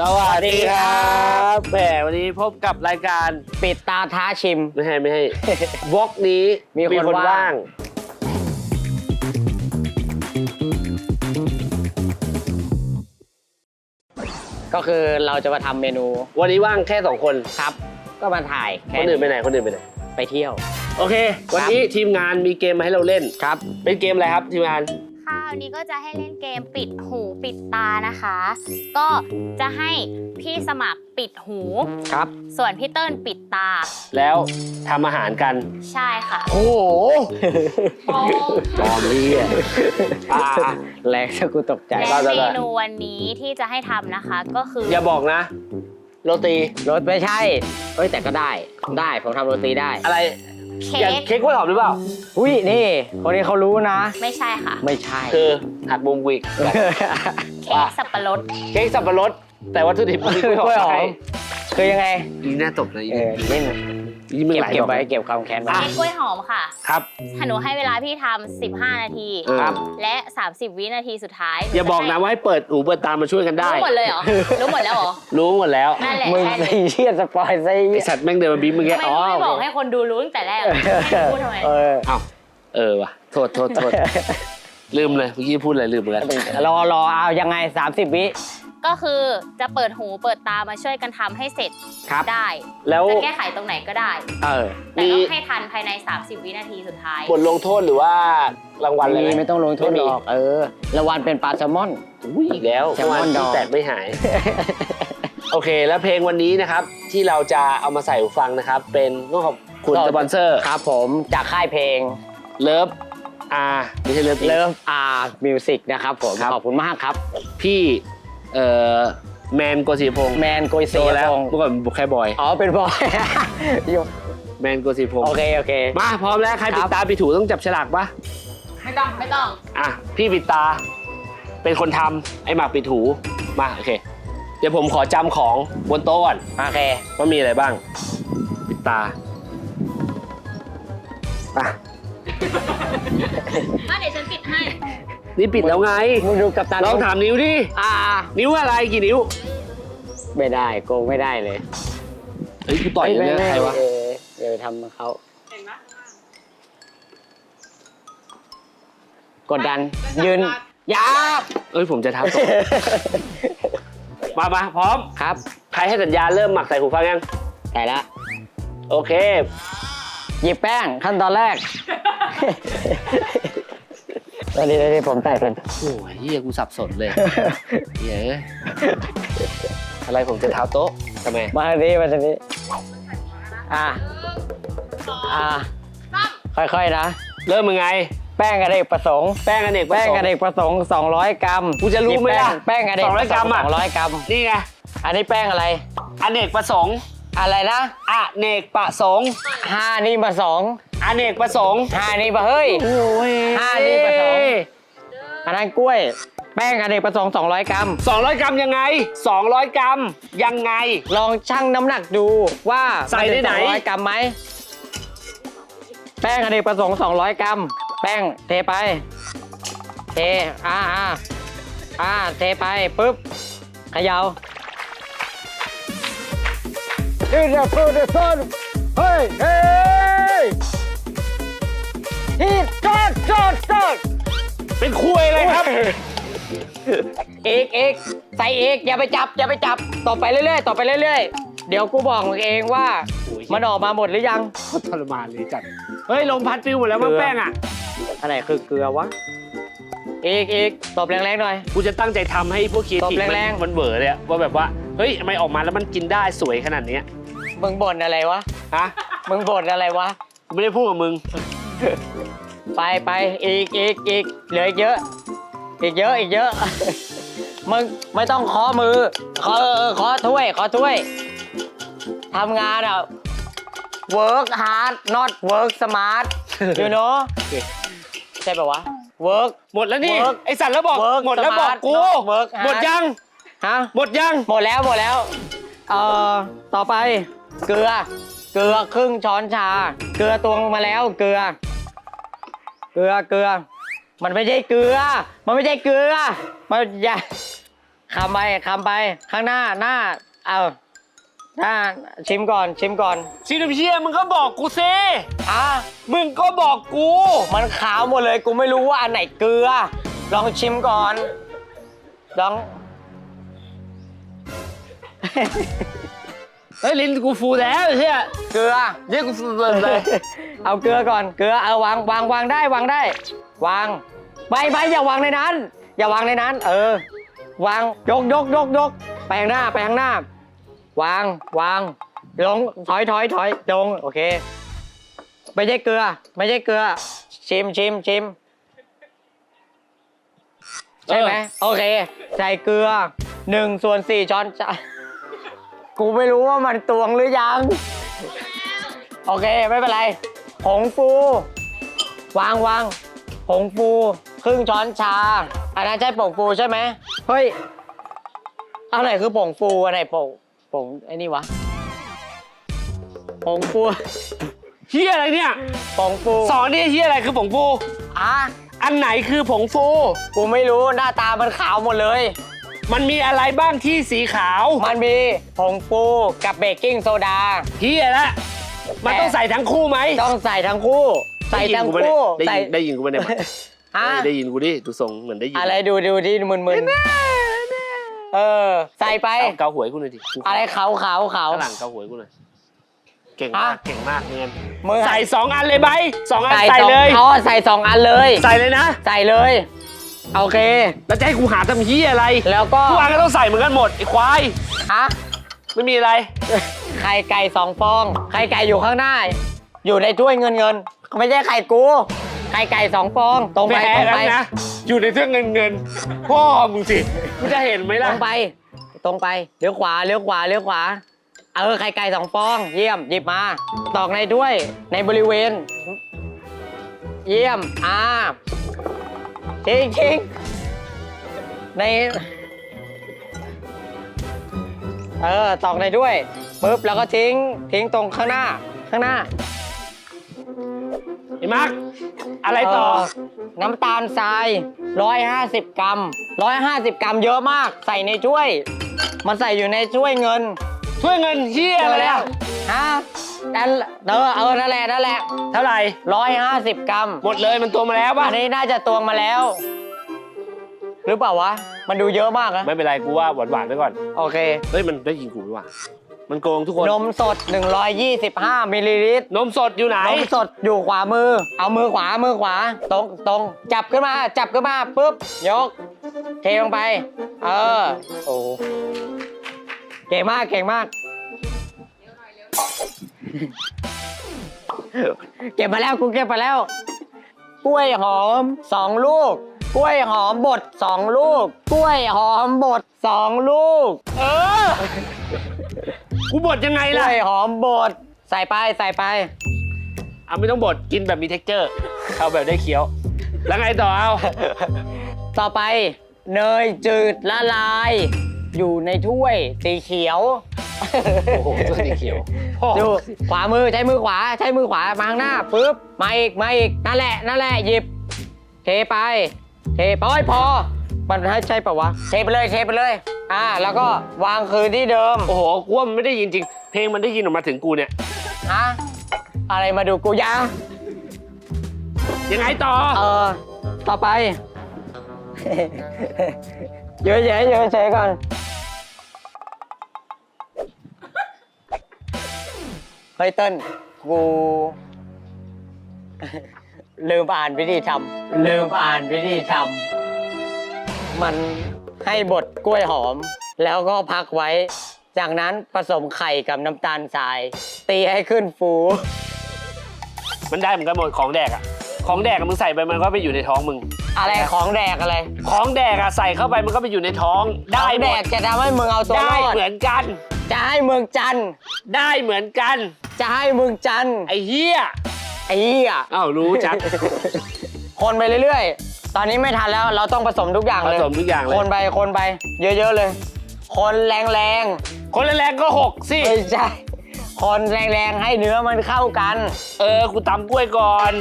สวัสดีครับแหมวันนี้พบกับรายการปิดตาท้าชิม ไม่ให้ไม่ให้ วอกนี้มีคนว่าง ก็คือเราจะมาทำเมนูวันนี้ว่างแค่สองคน ครับ ก็มาถ่ายคแค่นอื่นไปไหนคนอื่นไปไหน ไปเที่ยว โอเค วันนี้ทีมงานมีเกมมาให้เราเล่น ครับ เป็นเกมอะไรครับทีมงาน ค่ะวันนี้ก็จะให้เล่นเกมปิดหูปิดตานะคะ ก็จะให้พี่สมัครปิดหู ครับ ส่วนพี่เติ้ลปิดตา แล้วทำอาหารกัน ใช่ค่ะ โอ้โหปลอมนี่อะอ่าแรงซะกูตกใจและได้ได้เมได้นูวันนี้ที่จะให้ทำนะคะ ก็คืออย่าบอกนะ โรตี รถไม่ใช่เอ้ยแต่ก็ได้ ได้ผมทำโรตีได้ อะไร เค้อย่างกเค้กกล้วยหอมหรือเปล่า อุ้ยนี่ คนนี้เขารู้นะ ไม่ใช่ค่ะ ไม่ใช่ คือหักมุมวิกเค้กสับปะรดเค้กสับปะรด แต่วัตถุดิบมันมีกล้วยหอมกล้วยหอมให้คือยังไง อีน่าตบนะอีเออนี่ อีมึงเก็บหลายเก็บดอกไว้เก็บความแค้นไว้เค้กกล้วยหอมค่ะครับ ถ้าหนูให้เวลาพี่ทำ15 นาทีเออครับ และ 30 วินาทีสุดท้ายอย่าบอกนะว่าให้เปิดหูเปิดตามาช่วยกันได้ รู้หมดเลยเหรอ รู้หมดแล้วเหรอ รู้หมดแล้วนั่นแหละมึงใช่เลไอ้ยเชี่ยสปอยไซไอสัตว์แม่งเดินมาบีบมึงแกทำไมอ๋อไม่บอกโอเคให้คนดูรู้ตั้งแต่แรกให้พูดทำไม เออเอ้าเออว่ะโทษโทษโทษลืมเลยเมื่อกี้พูดอะไรลืมไปแล้วรอรอเอายังไง 30 วิ ก็คือจะเปิดหูเปิดตามาช่วยกันทำให้เสร็จครับ ได้แล้วจะแก้ไขตรงไหนก็ได้ เออ แต่ต้องให้ทันภายใน 30 วินาทีสุดท้าย บทลงโทษหรือว่ารางวัลอะไรมีไหมไม่ต้องลงโทษไม่หมีรอก เออรางวัลเป็นปลาแซลมอน อุ้ยอีกแล้วแซลมอนเมื่วาดอง ที่แตกไม่หาย โอเค แล้วเพลงวันนี้นะครับ ที่เราจะเอามาใส่หูฟังนะครับ เป็นต้องขอบคุณสปอนเซอร์ครับผมจากค่ายเพลง เลิฟอาไม่ใช่เลิฟเลิฟอาร์มิวสิกนะครับผม ครับ ขอบคุณมากครับ พี่ เอ่อแมนโกศิพงศ์แมนโกยโตเซียแล้วพงศ์เมื่อก่อนแค่บอย อ๋อเป็นบอย อยู่แมนโกศิพงศ์โอเคโอเค มาพร้อมแล้วใครปิคดรับตาปิดถูต้องจับฉลากปะไม่ต้องไม่ต้อง อะพี่ปิดตา เป็นคนทำไอหมากปิดถูมาโอเค เดี๋ยวผมขอจำของบนโต๊ะก่อนโอเค ว่ามีอะไรบ้าง ปิดตาอะ มาเดี๋ยวฉันปิดให้ นี่ปิดแล้วไงมึงดูกับตันลองถามนิ้วดิอ่า นิ้วอะไรกี่นิ้ว ไม่ได้โกงไม่ได้เลยเฮ้ยกูต่อยกันเนี่ยใครวะเออเดี๋ยวไปทำกับเขากดดัน ยืนอยาเอ้ยผมจะทับต่อมามาพร้อมครับ ใครให้สัญญาณเริ่มหมักใส่หูฟังยังใส่ละโอเค หยิบแป้งขั้นตอนแรก ตอนนี้ตอนนี้ผมใส่เป็นโอ้ยเฮียกูสับสนเลยเฮียเอ้ยอะไรผมจะเท้าโต๊ะทำไมมาทางนี้มาทางนี้อะอะค่อยๆนะ เริ่มยังไง แป้งอเนกประสงค์แป้งอเนกประแป้งสงอค์เนกประสงค์200 กรัมกูจะรู้ไหมล่ะแป้งแป้งอเนกประสงค์200 กรัมอะ200 กรัมนี่ไงอันนี้แป้งอะไรอเนกประสงค์ อะไรนะอเนกประสงค์ห้านี่มาสองอเนกประสงค์ห้านี่มาเฮ้ย โอ้ยห้านี่ประสงค์ อันนั้นกล้วย แป้งอเนกประสงค์200 กรัม 200 กรัมยังไง 200 กรัมยังไง ลองชั่งน้ำหนักดูว่าใส่ได้ไหนมัถึง200 กรัมไหม แป้งอเนกประสงค์ 200 กรัม แป้งเทไป เท อ่าอ่าอ่าเทไปปุ๊บเขยา ที่จะพูดต้นเฮ้ยเฮ้ยที่จอดจอดจอดเป็นคุยเลยครับ เอกเอกใส่เอกอย่าไปจับอย่าไปจับ ต่อไปเรื่อยๆ ต่อไปเรื่อยๆ เดี๋ยวกูบอกเองว่าโอ้ยมันออกมาหมดหรือยัง โคตรทรมานเลยจัด เฮ้ยลมพัดฟิวหมดแล้วมั้งเกลือแป้งอะอันไหนคือเกลือวะ เอกเอกตบแรงๆหน่อย กูจะตั้งใจทำให้พวกคีตบทีแรงๆ มันเบอร์เลยอะว่าแบบว่า เฮ้ยทำไมออกมาแล้วมันกินได้สวยขนาดเนี้ย มึงบ่นอะไรวะ ฮะมึงบ่นอะไรวะ กูไม่ได้พูดกับมึง ไปไปอีกอีกอีกเหลืออีกเยอะ อีกเยอะอีกเยอะ มึงไม่ต้องขอมือ ขอเออขอถ้วยขอถ้วยทำงานอะ work hard not work smart you know ใช่ปะวะ work หมดแล้วนี่ Work ไอสัตว์แล้วบอก Work หมดแล้วบอก smart กู not work หมด hard ยัง ฮะ หมดยัง หมดแล้วหมดแล้ว เอ่อ ต่อไปเกลือ เกลือครึ่งช้อนชา เกลือตวงมาแล้ว เกลือ เกลือ เกลือ มันไม่ใช่เกลือ มันไม่ใช่เกลือ มันอย่าคำไปคำไป ข้างหน้า หน้า เอาหน้า ชิมก่อน ชิมก่อน ซีนเชียมึงก็บอกกูซิอะ มึงก็บอกกู มันขาวหมดเลย กูไม่รู้ว่าอันไหนเกลือ ลองชิมก่อน ลอง เฮ้ยลิ้นกูฟูแล้วไอ้เฮียเกลือเนี่ยกูฟูเลยเอาเกลือก่อนเกลือเอาวางวางวางได้วางได้ วางใบใบอย่าวางในนั้น อย่าวางในนั้น เออ วางยกยกยกยกไปข้างหน้าไปข้างหน้า วางวางลงถอยถอยถอยลงโอเค ไม่ใช่เกลือ ไม่ใช่เกลือ ชิมชิมชิมใช่ไหมโอเค ใส่เกลือหนึ่งส่วนสี่ช้อนชา กูไม่รู้ว่ามันตวงหรือยัง โอเค ไม่เป็นไร ผงฟู วางวางผงฟู ครึ่งช้อนชา อันนั้นใช่ผงฟูใช่ไหม เฮ้ยอะไรคือผงฟูอะไรผงผงไอ้นี่วะผงฟูเฮียอะไรเนี่ย ผงฟูสอนนี่เฮียอะไรคือผงฟู อะอันไหนคือผงฟู กูไม่รู้หน้าตามันขาวหมดเลย มันมีอะไรบ้างที่สีขาวมันมีผงฟูกับเบกกิ้งโซดา เฮียละมันต้องใส่ทั้งคู่ไหมต้องใส่ทั้งคู่ ใส่ทั้งคู่ได้ใส่ยินได้ยินกูไหมเนี่ยฮะได้ยินกูดิดูทรงเหมือนได้ยินอะไรดูดูที่มึนมึนๆเออ ใส่ไปเกาเกาหวยกูหน่อยดิกูอะไรขาวขาวขาวข้างหลังเกาหวยกูหน่อยเก่งมากฮะเก่งมากเงินมือใส่สองอันเลยไหมสองอันใส่ใส่สองเลยเขาใส่สองอันเลย ใส่เลยนะ ใส่เลย โอเค แล้วจะให้กูหาทำเฮียอะไรแล้วก็ทุกอันก็ต้องใส่เหมือนกันหมดไอ้ควาย ฮะไม่มีอะไร ไข่ไก่สองฟอง ไข่ไก่อยู่ข้างหน้า อยู่ในถ้วยเงินเงิน ไม่ใช่ไข่กู ไข่ไก่สองฟอง ตรงแหมไปตรงแล้วไปนะ อยู่ในเครื่องเงินเงินพ่อมึงสิกูจะเห็นไหมตรล่ะงไป ตรงไป เลี้ยวขวา เลี้ยวขวา เลี้ยวขวา เออ ไข่ไก่สองฟอง เยี่ยม หยิบมา ตอกในถ้วย ในบริเวณ เยี่ยม อ่า ทิ้งทิ้งใน เออตอกในถ้วยปุ๊บแล้วก็ทิ้ง ทิ้งตรงข้างหน้า ข้างหน้าไอ้มาร์คอะไรต่อ เน้ำตาลทราย 150 กรัม 150 กรัมเยอะมาก ใส่ในถ้วย มันใส่อยู่ในถ้วยเงิน ช่วยเงินเฮียอะไรอะฮะนั่นเออเออนั่นแหละนั่นแหละเท่าไหร่150กรัม หมดเลยมันตัวมาแล้วป่ะ อันนี้น่าจะตวงมาแล้ว หรือเปล่าวะ มันดูเยอะมากนะ ไม่เป็นไรกูว่าหวานหวานๆไปก่อน โอเค เฮ้ย มันได้ยินกูไหมวะมันโกงทุกคน นมสด 125มิลลิลิตร นมสดอยู่ไหน นมสดอยู่ขวามือ เอามือขวา มือขวา ตรงตรง จับขึ้นมา จับขึ้นมา ปุ๊บ ยก เทลงไป เออ โอ้ เก่งมาก เก่งมาก เก็บมาแล้วกูเก็บมาแล้ว กล้วยหอมสองลูก กล้วยหอมบดสองลูก กล้วยหอมบดสองลูก เออ กูบดยังไงกล้ล่ะวยหอมบดใส่ไปใส่ไป อะไม่ต้องบดกินแบบมี t e x t อร์เอาแบบได้เคี้ยว แล้วไงต่อเอา ต่อไป เนยจืดละลาย อยู่ในถ้วยสีเขียว โอ้โหตัวสีเขียวพ่อดูขวามือใช้มือขวาใช้มือขวามาข้างหน้าปึ๊บมาอีกมาอีกนั่นแหละนั่นแหละหยิบ เทไปเทไปโอ้ยพอ มันให้ใช่ปะวะเทไปเลยเทไปเลยอ่าแล้วก็วางคืนที่เดิมโอ้โหกูว่ามันไม่ได้ยินจริง เพลงมันได้ยินออกมาถึงกูเนี่ย ฮะอะไรมาดูกูยายังไงต่อ เออต่อไป เยอะแยะเยอะเฉยก่อน เฮ้ยเติ้ลกูลืมอ่านวิธีทำลืมอ่านวิธีทำมันให้บดกล้วยหอม แล้วก็พักไว้ จากนั้นผสมไข่กับน้ำตาลทราย ตีให้ขึ้นฟู มันได้เหมือนกันหมดของแดกอะของแดกอะมึงใส่ไปมันก็ไปอยู่ในท้องมึง อะไรของแดกอะไร ของแดกอะใส่เข้าไปมันก็ไปอยู่ในท้อง ได้ของหมแดดกจะทำให้มึงเอาตัวรได้อดเหมือนกัน จะให้เมืองจันทร์ได้เหมือนกัน จะให้เมืองจันทร์ไอ้เหี้ยไอ้เหี้ยอ้าวรู้จัก คนไปเรื่อยๆ ตอนนี้ไม่ทันแล้วเราต้องผสมทุกอย่างผเลยสมทุกอย่างเลคยนไปคนไป เยอะๆเลย คนแรงคนแรงๆก็หกสิ ๆไม่ใช่คนแรงๆให้เนื้อมันเข้ากันเออ กูตำกล้วยก่อน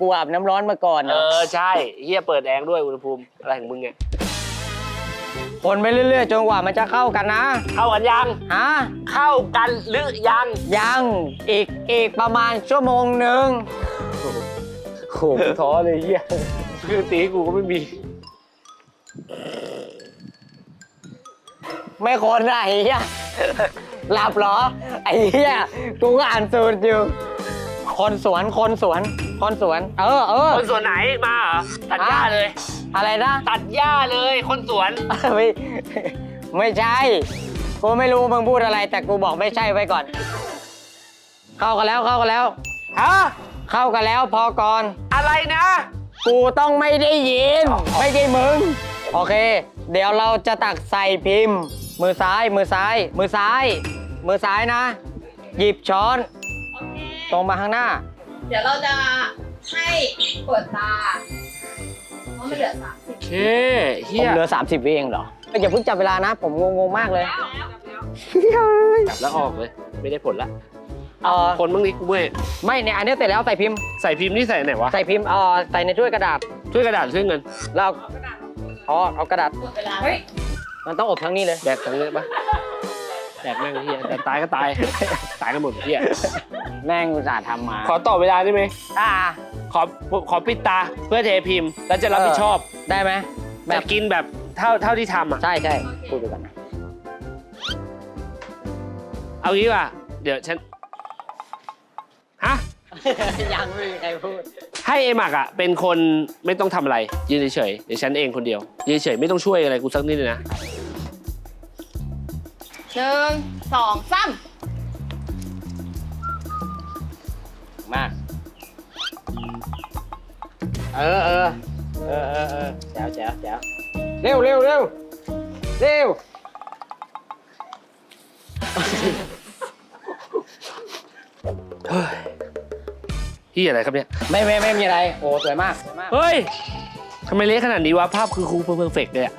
กูอาบน้ำร้อนมาก่อนเอนะอ ใช่เฮียเปิดแอร์ด้วยอุณหภูมิ อะไรของมึงเนี่ย คคนไปเรื่อยๆจนกว่ามันจะเข้ากันนะเข้ากันยังฮะเข้ากันหรือยังยังอีกอีกประมาณชั่วโมงหนึ่งโหกูท้อเลยเฮียคือตีกูก็ไม่มี ไม่คนอะไอ้เหี้ยหลับเหรอ ไอ้เหี้ยกูก็อ่านสูตรอยู่ คนสวนคนสวน คนสวน เออเออคนส่วนไหนมาเหรอตัดหญ้าเลย อะไรนะ ตัดหญ้าเลยคนสวน ไม่ไม่ใช่ กูไม่รู้มึงพูดอะไร แต่กูบอกไม่ใช่ไว้ก่อน เข้ากันแล้วเข้ากันแล้ว ฮะ เข้ากันแล้วพอก่อน อะไรนะ กูต้องไม่ได้ยิน ไม่ใช่มึง โอเค เดี๋ยวเราจะตักใส่พิมพ์ มือซ้ายมือซ้าย มือซ้าย มือซ้ายนะ หยิบช้อน ตรงมาข้างหน้า เดี๋ยวเราจะให้เปิดตา เพราะมันเหลือสามสิบเคเฮีผมยเหลือ 30วิเองเหรออย่าเพิ่งจับเวลานะ ผมงงๆมากเลยจับแล้วออกเลย ไม่ได้ผลละ เออคนบ้างนี้กูเมื่อยไม่เนี่ยอันนี้เสร็จแล้วใส่พิมพ์ใส่พิมพ์นี่ใส่ไหนวะ ใส่พิมพ์เออใส่ในถ้วยกระดาษช่วยกระดาษช่วยเงิน แล้วอ๋อเอากระดาษหมดเวลาเฮ้ยมันต้องอบทั้งนี้เลย แดกทั้งเลยปะแดกแม่งเฮียแต่ตายก็ตาย ตายกันหมดเฮียแม่งอุตส่าห์ทำมาขอต่อเวลาได้ไหมอ่าข อขอปิดตาเพื่อเทพิมพ์ แล้วจะรับผิดชอบได้ไหมแบบกินแบบเท่าเท่าที่ทำอะ ใช่ใช่พูดดูกันนะเอางี้ว่ะ เดี๋ยวฉัน ฮะ ยังไม่มีใครพูด ให้เอมักอะ เป็นคนไม่ต้องทำอะไร ยืนเฉยๆเดี๋ยวฉันเองคนเดียว ยืนเฉยๆไม่ต้องช่วยอะไรกูสักนิดเลยนะ หนึ่งสองสาม เออเออเออเออเออแจ๋วแจ๋วแจ๋วเร็วเร็วเร็วเร็วพี่อะไรครับเนี่ย ไม่ไม่ไม่มีอะไร โอ้สวยมากสวยมาก เฮ้ยทำไมเละขนาดนี้วะ ภาพคือคูเพอร์เฟกเลยอะ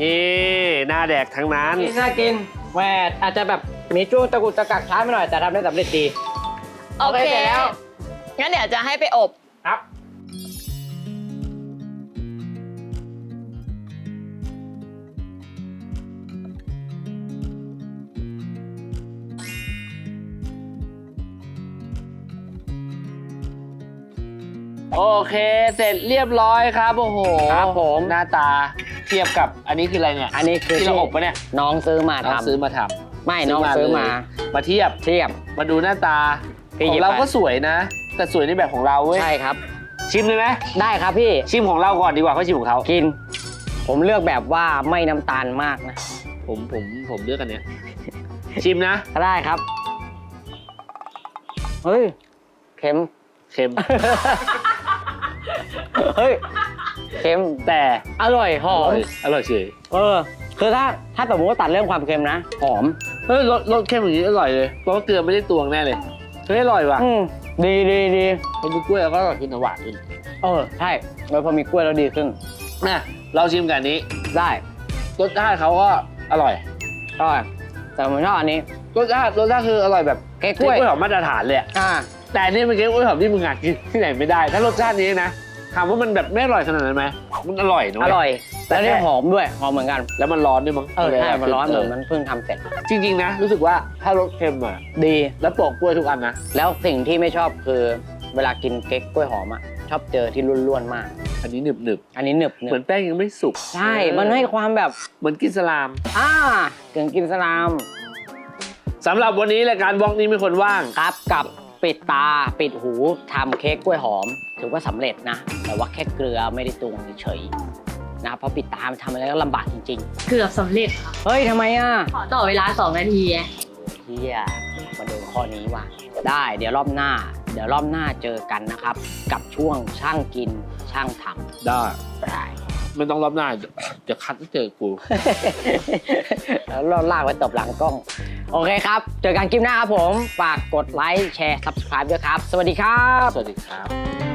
นี่หน้าแดกทั้งนั้น นี่น่ากินแหวดอาจจะแบบมีจู้ตะกุกตะกักช้าไปหน่อยแต่ทำได้สำเร็จดีโอเคเสร็จแล้วงั้นเดี๋ยวจะให้ไปอบ โอเค เสร็จเรียบร้อยครับโอ้โหครับผม หน้าตาเทียบกับอันนี้คืออะไรเนี่ยอันนี้คือที่เราอบปะเนี่ยน้องซื้อมาเราทำซื้อมาทไม่ำน้องซื้อมาเลยมาเทียบเทียบมาดูหน้าตาพี่ขหยิอบงเราไป ก็สวยนะ แต่สวยในแบบของเราเว้ยใช่ครับ ชิมเลยไหมได้ครับพี่ชิมของเราก่อนดีกว่าค่อยชิมของเขากิน ผมเลือกแบบว่าไม่น้ำตาลมากนะผมผมผมเลือกอันเนี้ยชิมนะก็ได้ครับเฮ้ยเค็ม เค็ม เฮ้ยเค็มแต่อร่อยหออร่มอยอร่อยเฉยเออ คือถ้าถ้าสมมติว่าตัดเรื่องความเค็มนะ หอม เฮ้ยรสรสเค็มอย่างนี้อร่อยเลยเพราะว่าเกลือไม่ได้ตวงแน่เลยเฮ้ยอร่อยว่ะอืมดีดีดีพอดูกล้วยแล้วก็อร่อยขึ้นนะหวานขึ้นเออ ใช่แล้วพอมีกล้วยแล้วดีขึ้น นะเราชิมกันอันนี้ได้รสชาติเขาก็อร่อยอร่อยแต่ผมชอบอันนี้รสชาติรสชาติคืออร่อยแบบเค้กกกล้ล้ววยยหอมมาตรฐานเลยอะอ่า แต่อันนี่เป็นเค้กกล้วยหอมที่มึงหากินที่ไหนไม่ได้ ถ้ารสชาตินี้นะ ถามว่ามันแบบไม่อร่อยขนาดนั้นไหมมันอร่อยนะอเว้ร่อยแต่แล้วนี่แค่หอมด้วยหอมเหมือนกัน แล้วมันร้อนด้วยมั้งเออใช่มันร้อนเหมือนเมันเพิ่งทำเสร็จ จริงๆนะ รู้สึกว่าถ้ารสเค็มอะดี แล้วโปะกล้วยทุกอันนะ แล้วสิ่งที่ไม่ชอบคือเวลากินเค้กกล้วยหอมอะชอบเจอที่ร่วนๆมาก อันนี้หนึบหนึบอันนี้หนึบๆหนึเหมือบนแป้งยังไม่สุกใช่ มันให้ความแบบเหมือนกินสลาม อ่าถึงกินสลามสำหรับวันนี้รายการบล็อกนี้มีคนว่าง ครับกับ ปิดตาปิดหูทำเค้กกล้วยหอม ถือว่าสำเร็จนะ แต่ว่าแค่เกลือไม่ได้ตวงเฉยๆนะเพราะปิดตามันทำอะไรก็ลำบากจริงเกือบสำเร็จค่ะๆ เฮ้ยทำไมอะขอต่อเวลาสองนาทีไงเฮียมาโดนข้อนี้ว่ะได้เดี๋ยวรอบหน้า เดี๋ยวรอบหน้าเจอกันนะครับ กับช่วงช่างกินช่างทได้ำได้ ไม่ต้องรอบหน้าจะจะคัดให้เจอกู แล้วเราลากไว้ตบหลังกล้อง โอเคครับ เจอกันคลิปหน้าครับผม ฝากกดไลค์ แชร์ subscribe ด้วยครับ สวัสดีครับ สวัสดีครับ